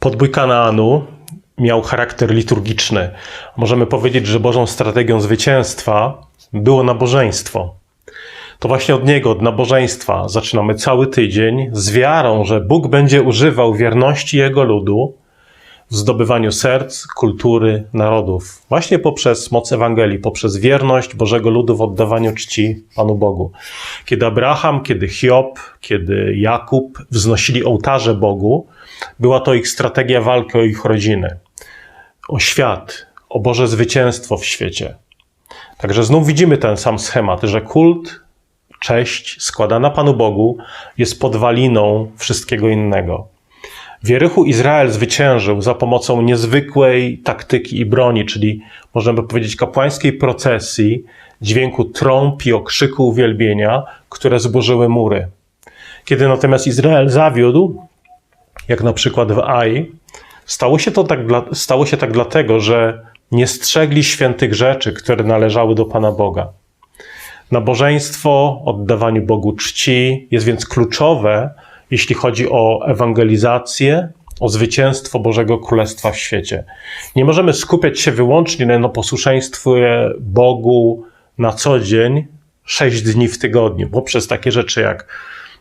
Podbój Kanaanu miał charakter liturgiczny. Możemy powiedzieć, że Bożą strategią zwycięstwa było nabożeństwo. To właśnie od niego, od nabożeństwa, zaczynamy cały tydzień z wiarą, że Bóg będzie używał wierności Jego ludu w zdobywaniu serc, kultury, narodów. Właśnie poprzez moc Ewangelii, poprzez wierność Bożego ludu w oddawaniu czci Panu Bogu. Kiedy Abraham, kiedy Hiob, kiedy Jakub wznosili ołtarze Bogu, była to ich strategia walki o ich rodziny, o świat, o Boże zwycięstwo w świecie. Także znów widzimy ten sam schemat, że kult, cześć składana Panu Bogu jest podwaliną wszystkiego innego. W Jerychu Izrael zwyciężył za pomocą niezwykłej taktyki i broni, czyli możemy powiedzieć kapłańskiej procesji, dźwięku trąb i okrzyku uwielbienia, które zburzyły mury. Kiedy natomiast Izrael zawiódł, jak na przykład w Ai, stało się to tak, dla, stało się tak dlatego, że nie strzegli świętych rzeczy, które należały do Pana Boga. Nabożeństwo, oddawaniu Bogu czci jest więc kluczowe, jeśli chodzi o ewangelizację, o zwycięstwo Bożego Królestwa w świecie. Nie możemy skupiać się wyłącznie na posłuszeństwie Bogu na co dzień, sześć dni w tygodniu, poprzez takie rzeczy jak,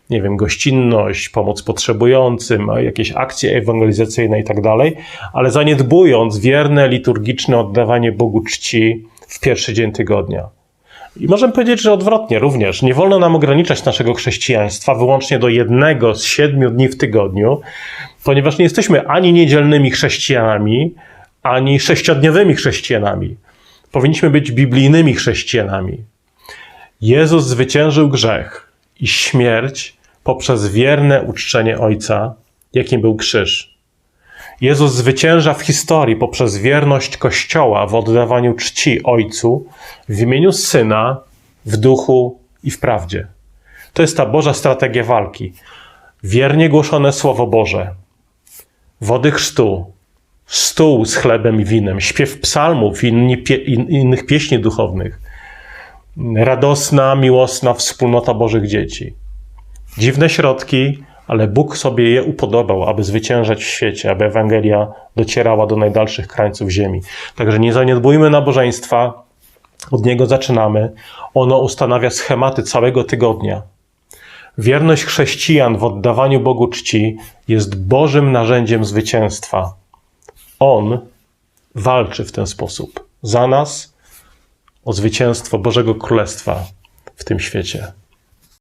nie wiem, gościnność, pomoc potrzebującym, jakieś akcje ewangelizacyjne i tak dalej, ale zaniedbując wierne, liturgiczne oddawanie Bogu czci w pierwszy dzień tygodnia. I możemy powiedzieć, że odwrotnie również. Nie wolno nam ograniczać naszego chrześcijaństwa wyłącznie do jednego z siedmiu dni w tygodniu, ponieważ nie jesteśmy ani niedzielnymi chrześcijanami, ani sześciodniowymi chrześcijanami. Powinniśmy być biblijnymi chrześcijanami. Jezus zwyciężył grzech i śmierć poprzez wierne uczczenie Ojca, jakim był krzyż. Jezus zwycięża w historii poprzez wierność Kościoła w oddawaniu czci Ojcu w imieniu Syna, w duchu i w prawdzie. To jest ta Boża strategia walki. Wiernie głoszone Słowo Boże, wody chrztu, stół z chlebem i winem, śpiew psalmów i innych pieśni duchownych, radosna, miłosna wspólnota Bożych dzieci. Dziwne środki, ale Bóg sobie je upodobał, aby zwyciężać w świecie, aby Ewangelia docierała do najdalszych krańców ziemi. Także nie zaniedbujmy nabożeństwa, od niego zaczynamy. Ono ustanawia schematy całego tygodnia. Wierność chrześcijan w oddawaniu Bogu czci jest Bożym narzędziem zwycięstwa. On walczy w ten sposób za nas o zwycięstwo Bożego Królestwa w tym świecie.